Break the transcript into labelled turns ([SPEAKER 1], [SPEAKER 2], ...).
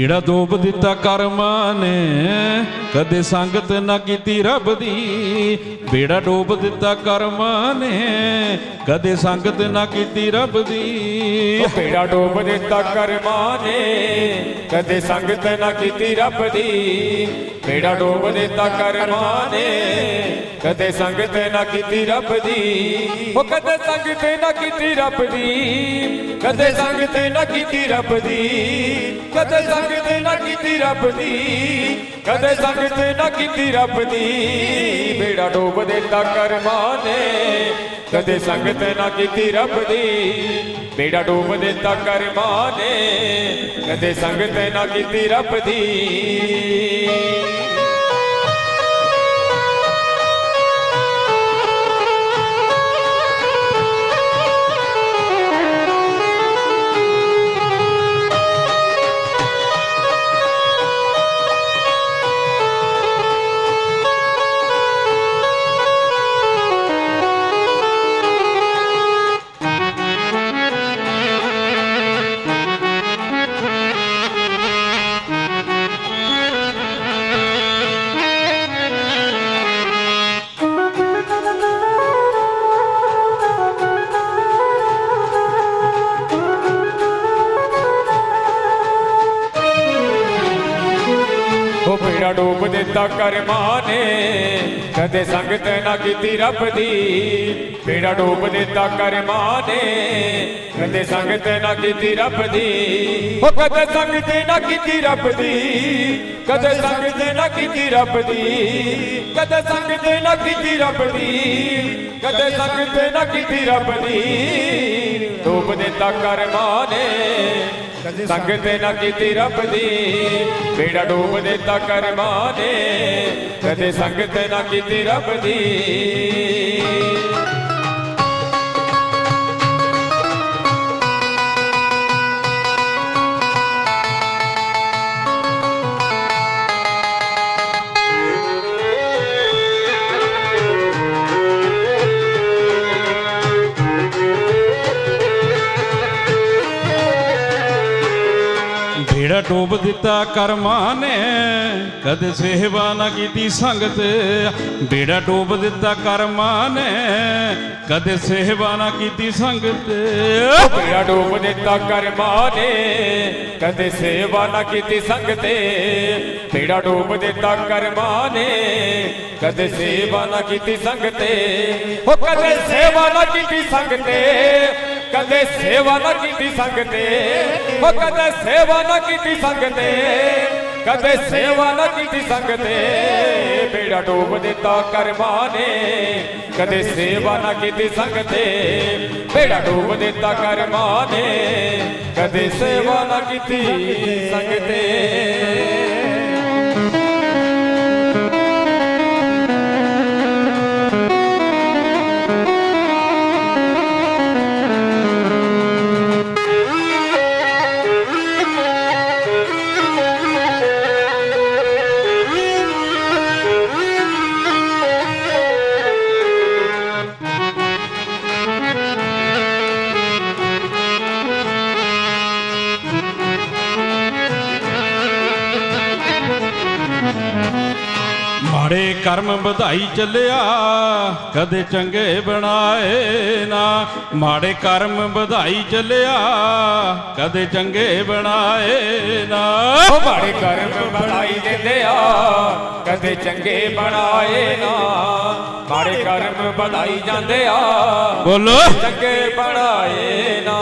[SPEAKER 1] ਜਿਹੜਾ ਦੋਬ ਦਿੱਤਾ ਕਰਮਾਂ ਨੇ, ਕਦੇ ਸੰਗਤ ਨਾ ਕੀਤੀ ਰੱਬ ਦੀ। ਬੇੜਾ ਡੋਬ ਦਿੱਤਾ ਕਰਮਾਂ ਨੇ, ਕਦੇ ਸੰਗਤ ਨਾ ਕੀਤੀ ਰੱਬ ਦੀ।
[SPEAKER 2] ਉਹ ਡੋਬ ਦਿੱਤਾ ਕਰਮਾਂ ਨੇ, ਕਦੇ ਸੰਗਤ ਨਾ ਕੀਤੀ ਰੱਬ ਦੀ। ਬੇੜਾ ਡੋਬ ਦਿੱਤਾ ਕਰਮਾਂ ਨੇ, ਕਦੇ ਸੰਗਤ ਨਾ ਕੀਤੀ ਰੱਬ ਦੀ। ਉਹ ਕਦੇ ਸੰਗਤ ਨਾ ਕੀਤੀ ਰੱਬ ਦੀ, ਕਦੇ ਸੰਗਤ ਨਾ ਕੀਤੀ ਰੱਬ ਦੀ। ਕਦੇ ਸੰਗਤ ਨਾ ਕੀਤੀ ਰੱਬ ਦੀ, ਕਦੇ ਸੰਗਤ ਨਾ ਕੀਤੀ ਰੱਬ ਦੀ। ਬੇੜਾ ਡੋਬ ਦਿੱਤਾ ਕਰਮਾਂ ਨੇ, ਕਦੇ ਸੰਗਤ ਨਾ ਕੀਤੀ ਰੱਬ ਦੀ। ਬੇੜਾ ਡੋਬ ਦਿੱਤਾ ਕਰਮਾਂ ਨੇ, ਕਦੇ ਸੰਗਤ ਨਾ ਕੀਤੀ ਰੱਬ ਦੀ। ਉਹ ਡੋਬ ਦਿੱਤਾ ਕਰਮਾਂ ਨੇ। ਕਦੇ ਸੰਗਤ ਨਾ ਕੀਤੀ ਰੱਬ ਦੀ ਬੇੜਾ ਡੋਬ ਦਿੱਤਾ ਕਰਮਾਂ ਨੇ। ਕਦੇ ਸੰਗਤ ਨਾ ਕੀਤੀ ਰੱਬ ਦੀ, ਉਹ ਕਦੇ ਸੰਗਤ ਨਾ ਕੀਤੀ ਰੱਬ ਦੀ। ਕਦੇ ਸੰਗਤ ਨਾ ਕੀਤੀ ਰੱਬ ਦੀ, ਕਦੇ ਸੰਗਤ ਨਾ ਕੀਤੀ ਰੱਬ ਦੀ। ਕਦੇ ਸੰਗਤ ਨਾ ਕੀਤੀ ਰੱਬ ਦੀ ਡੋਬ ਦਿੱਤਾ ਕਰਮਾਂ ਨੇ। ਸੰਗਤ ਨਾ ਕੀਤੀ ਰੱਬ ਦੀ ਬੇੜਾ ਡੋਬ ਦਿੱਤਾ ਕਰਮਾਂ ਨੇ। ਕਦੇ ਸੰਗਤ ਨਾ ਕੀਤੀ ਰੱਬ ਦੀ।
[SPEAKER 1] ਬੇੜਾ ਡੋਬ ਦਿੱਤਾ ਕਰਮਾਂ ਨੇ, ਕਦੇ ਸੇਵਾ ਨਾ ਕੀਤੀ ਸੰਗਤ ਬੇੜਾ ਡੋਬ ਦਿੱਤਾ ਕਰਮਾਂ ਨੇ, ਕਦੇ ਸੇਵਾ ਨਾ ਕੀਤੀ ਸੰਗਤ।
[SPEAKER 2] ਬੇੜਾ ਡੋਬ ਦਿੱਤਾ ਕਰਮਾਂ ਨੇ, ਕਦੇ ਸੇਵਾ ਨਾ ਕੀਤੀ ਸੰਗਤ। ਬੇੜਾ ਡੋਬ ਦਿੱਤਾ ਕਰਮਾਂ ਨੇ, ਕਦੇ ਸੇਵਾ ਨਾ ਕੀਤੀ ਸੰਗਤ। ਉਹ ਕਦੇ ਸੇਵਾ ਨਾ ਕੀਤੀ ਸੰਗਤੇ, ਕਦੇ ਸੇਵਾ ਨਾ ਕੀਤੀ ਸੰਗਤੇ। ਉਹ ਕਦੇ ਸੇਵਾ ਨਾ ਕੀਤੀ ਸੰਗਤੇ, ਕਦੇ ਸੇਵਾ ਨਾ ਕੀਤੀ ਸੰਗਤੇ। ਬੇੜਾ ਡੋਬ ਦਿੱਤਾ ਕਰਮਾਂ ਨੇ, ਕਦੇ ਸੇਵਾ ਨਾ ਕੀਤੀ ਸੰਗਤੇ। ਬੇੜਾ ਡੋਬ ਦਿੱਤਾ ਕਰਮਾਂ ਨੇ, ਕਦੇ ਸੇਵਾ ਨਾ ਕੀਤੀ ਸੰਗਤੇ।
[SPEAKER 1] ਮਾੜੇ ਕਰਮ ਵਧਾਈ ਚੱਲਿਆ ਕਦੇ ਚੰਗੇ ਬਣਾਏ ਨਾ। ਮਾੜੇ ਕਰਮ ਵਧਾਈ ਚੱਲਿਆ ਕਦੇ ਚੰਗੇ ਬਣਾਏ ਨਾ।
[SPEAKER 2] ਉਹ ਮਾੜੇ ਕਰਮ ਬਣਾਈ ਦਿੰਦੇ ਆ ਕਦੇ ਚੰਗੇ ਬਣਾਏ ਨਾ। ਮਾੜੇ ਕਰਮ ਵਧਾਈ ਜਾਂਦੇ ਆ
[SPEAKER 1] ਬੋਲੋ
[SPEAKER 2] ਚੰਗੇ ਬਣਾਏ ਨਾ।